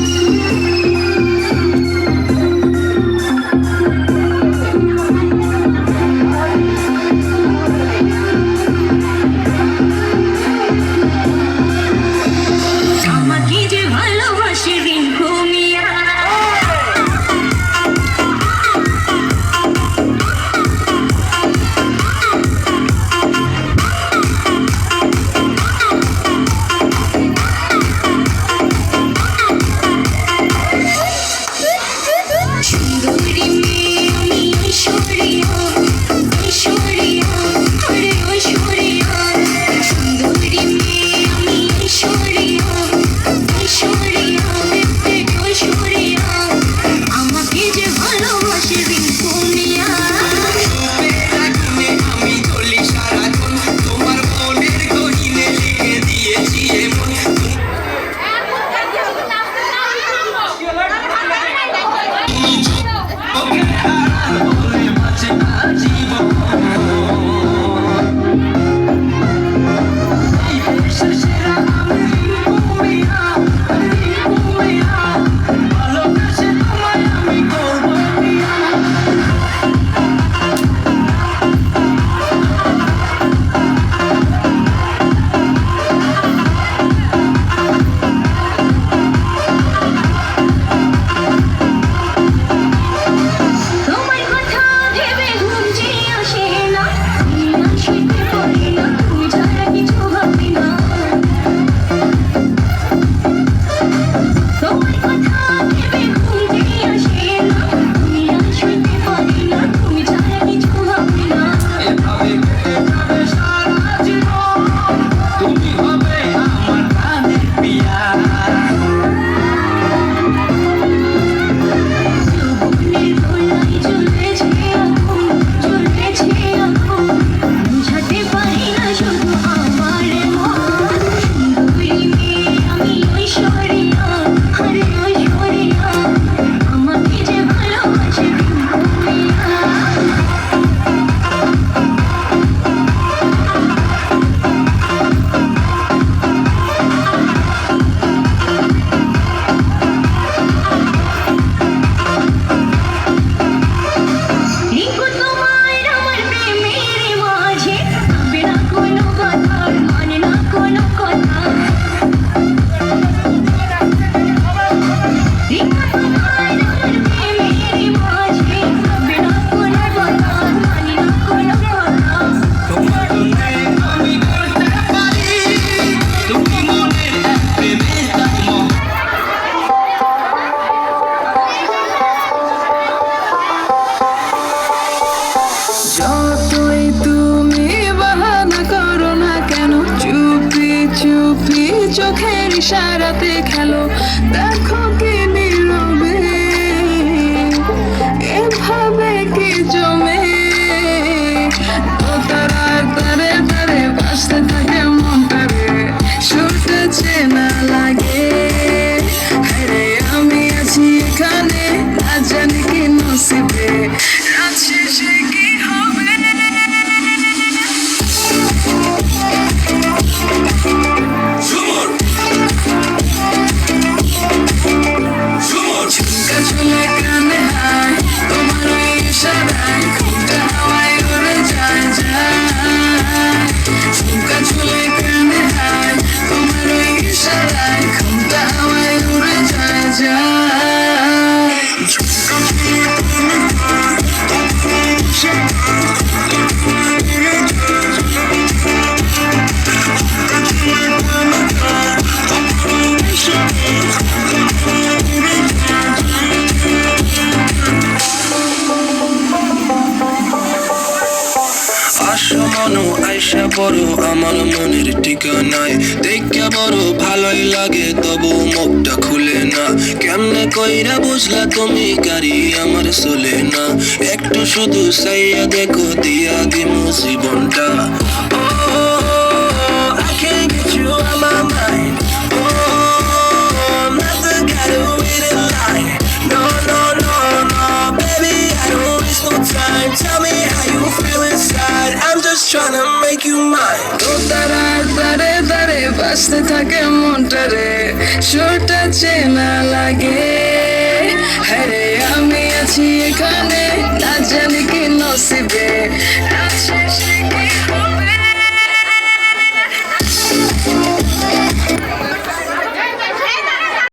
Música ইশারাতে খেলো। দেখো জানো আইসা পড়ো আমার মনের ঠিকানায়। দেখা বড় ভালোই লাগে তবু মুখটা খুলে না। কেমনে কইরা বুঝলা তুমি গাড়ি আমার চলে না। একটু শুধু সাইয়া দেখো দিয়া দিমু জীবনটা। Oh, ভাসতে থাকে মনটা রে, সুরটা চেনা লাগে। হ্যাঁ আমি আছি এখানে, না জানি কি নসিবে।